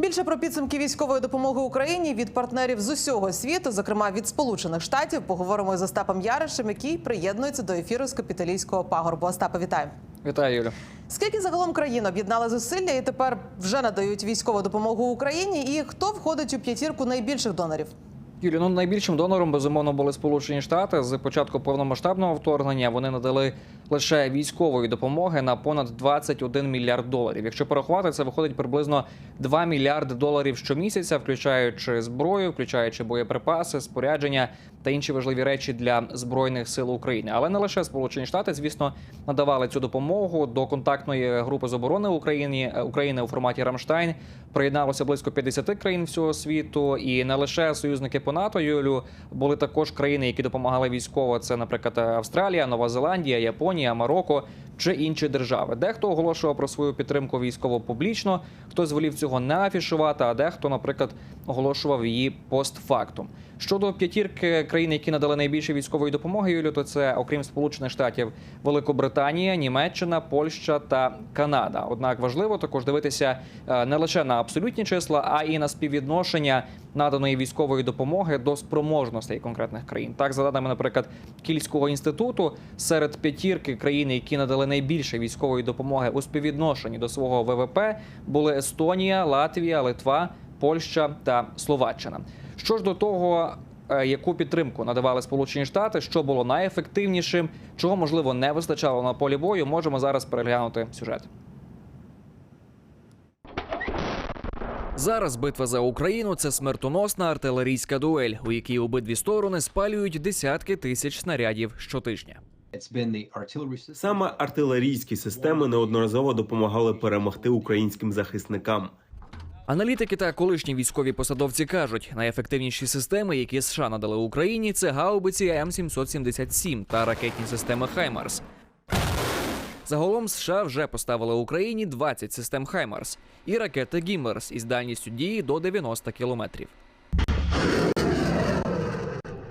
Більше про підсумки військової допомоги Україні від партнерів з усього світу, зокрема від Сполучених Штатів, поговоримо із Остапом Яришем, який приєднується до ефіру з капіталійського пагорбу. Остапе, вітаю. Вітаю, Юлю. Скільки загалом країн об'єднали зусилля і тепер вже надають військову допомогу Україні? І хто входить у п'ятірку найбільших донорів? Юлі, ну найбільшим донором безумовно були Сполучені Штати. З початку повномасштабного вторгнення вони надали лише військової допомоги на понад 21 мільярд доларів. Якщо порахувати, це виходить приблизно 2 мільярди доларів щомісяця, включаючи зброю, включаючи боєприпаси, спорядження та інші важливі речі для збройних сил України. Але не лише Сполучені Штати, звісно, надавали цю допомогу до контактної групи з оборони України України у форматі Рамштайн. Приєдналося близько 50 країн всього світу, і не лише союзники по НАТО, Юлю, були також країни, які допомагали військово. Це, наприклад, Австралія, Нова Зеландія, Японія, Марокко чи інші держави. Дехто оголошував про свою підтримку військово публічно, хтось волів цього не афішувати, а дехто, наприклад, оголошував її постфактум. Щодо п'ятірки країн, які надали найбільше військової допомоги, Юлю, то це окрім Сполучених Штатів, Великобританія, Німеччина, Польща та Канада. Однак важливо також дивитися е, не лише на абсолютні числа, а і на співвідношення наданої військової допомоги до спроможностей конкретних країн. Так, за даними, наприклад, Кільського інституту, серед п'ятірки країн, які надали найбільше військової допомоги у співвідношенні до свого ВВП, були Естонія, Латвія, Литва, Польща та Словаччина. Що ж до того, е, яку підтримку надавали Сполучені Штати, що було найефективнішим, чого можливо не вистачало на полі бою, можемо зараз переглянути сюжет. Зараз битва за Україну це смертоносна артилерійська дуель, у якій обидві сторони спалюють десятки тисяч снарядів щотижня. Саме артилерійські системи неодноразово допомагали перемогти українським захисникам. Аналітики та колишні військові посадовці кажуть, найефективніші системи, які США надали Україні, це гаубиці М777 та ракетні системи Хаймарс. Загалом США вже поставили Україні 20 систем Хаймарс і ракети Гіммерс із дальністю дії до 90 кілометрів.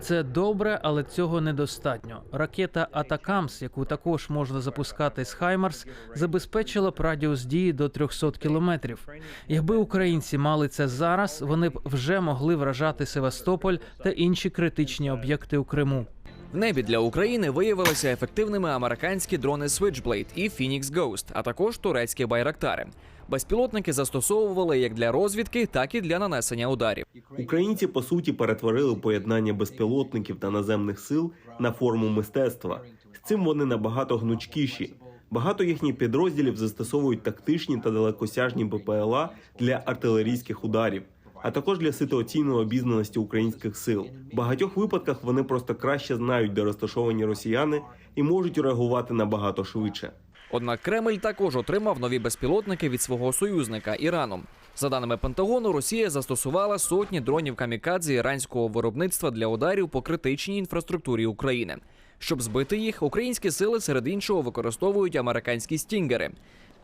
Це добре, але цього недостатньо. Ракета Атакамс, яку також можна запускати з Хаймарс, забезпечила б радіус дії до 300 кілометрів. Якби українці мали це зараз, вони б вже могли вражати Севастополь та інші критичні об'єкти у Криму. В небі для України виявилися ефективними американські дрони Switchblade і Phoenix Ghost, а також турецькі байрактари. Безпілотники застосовували як для розвідки, так і для нанесення ударів. Українці по суті перетворили поєднання безпілотників та наземних сил на форму мистецтва. З цим вони набагато гнучкіші. Багато їхніх підрозділів застосовують тактичні та далекосяжні БПЛА для артилерійських ударів, а також для ситуаційної обізнаності українських сил. В багатьох випадках вони просто краще знають, де розташовані росіяни, і можуть реагувати набагато швидше. Однак Кремль також отримав нові безпілотники від свого союзника Ірану. За даними Пентагону, Росія застосувала сотні дронів камікадзе іранського виробництва для ударів по критичній інфраструктурі України. Щоб збити їх, українські сили серед іншого використовують американські стінгери.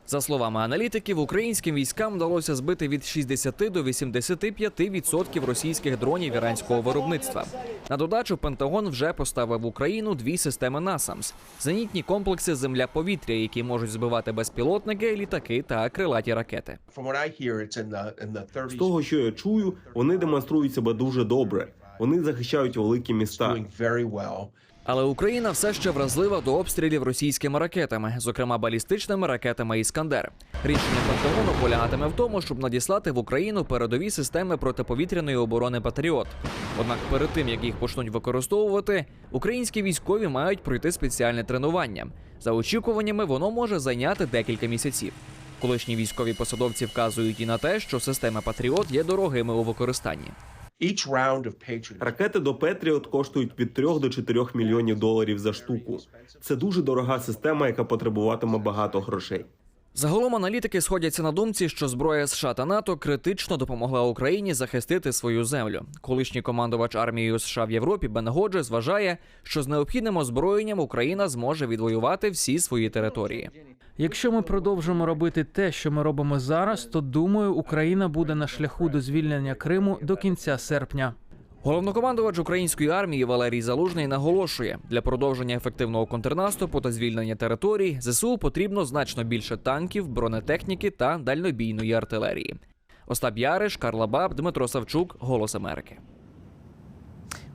За словами аналітиків, українським військам вдалося збити від 60 до 85% російських дронів іранського виробництва. На додачу Пентагон вже поставив в Україну дві системи НАСАМС – зенітні комплекси земля-повітря, які можуть збивати безпілотники, літаки та крилаті ракети. From what I hear, it's in the in the 30s. З того, що я чую, вони демонструють себе дуже добре. Вони захищають великі міста. Але Україна все ще вразлива до обстрілів російськими ракетами, зокрема балістичними ракетами Іскандер. Рішення Пентагону полягатиме в тому, щоб надіслати в Україну передові системи протиповітряної оборони Патріот. Однак перед тим як їх почнуть використовувати, українські військові мають пройти спеціальне тренування. За очікуваннями, воно може зайняти декілька місяців. Колишні військові посадовці вказують і на те, що системи Патріот є дорогими у використанні. Ракети до Петріот коштують від 3 до 4 мільйонів доларів за штуку. Це дуже дорога система, яка потребуватиме багато грошей. Загалом аналітики сходяться на думці, що зброя США та НАТО критично допомогла Україні захистити свою землю. Колишній командувач армією США в Європі Бен Годжес вважає, що з необхідним озброєнням Україна зможе відвоювати всі свої території. Якщо ми продовжимо робити те, що ми робимо зараз, то думаю, Україна буде на шляху до звільнення Криму до кінця серпня. Головнокомандувач української армії Валерій Залужний наголошує, для продовження ефективного контрнаступу та звільнення територій ЗСУ потрібно значно більше танків, бронетехніки та дальнобійної артилерії. Остап Яриш, Карла Баб, Дмитро Савчук, Голос Америки.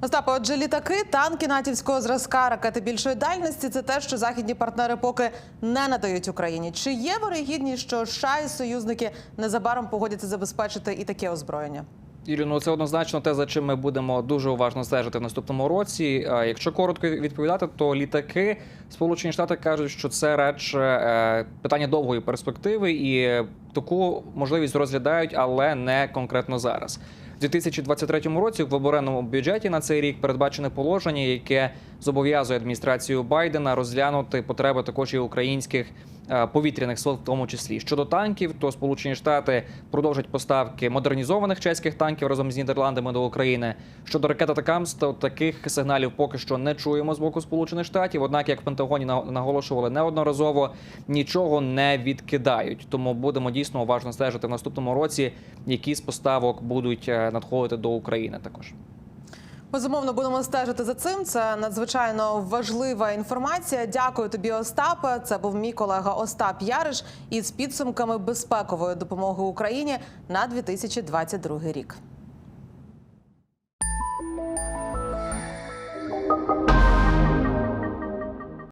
Остапе, отже, літаки, танки натівського зразка, ракети більшої дальності це те, що західні партнери поки не надають Україні. Чи є вирогідність, що США і союзники незабаром погодяться забезпечити і таке озброєння? Юрію, ну це однозначно те, за чим ми будемо дуже уважно стежити в наступному році. Якщо коротко відповідати, то літаки Сполучені Штати кажуть, що це радше е, питання довгої перспективи, і таку можливість розглядають, але не конкретно зараз. У 2023 році в оборонному бюджеті на цей рік передбачене положення, яке зобов'язує адміністрацію Байдена розглянути потреби також і українських е, повітряних сил, в тому числі щодо танків, то Сполучені Штати продовжать поставки модернізованих чеських танків разом з Нідерландами до України. Щодо ракет «Атакамс», то таких сигналів поки що не чуємо з боку Сполучених Штатів. Однак, як в Пентагоні на- наголошували неодноразово, нічого не відкидають. Тому будемо дійсно уважно стежити в наступному році, які з поставок будуть е, надходити до України також. Безумовно, будемо стежити за цим. Це надзвичайно важлива інформація. Дякую тобі, Остапе. Це був мій колега Остап Яриш із підсумками безпекової допомоги Україні на 2022 рік.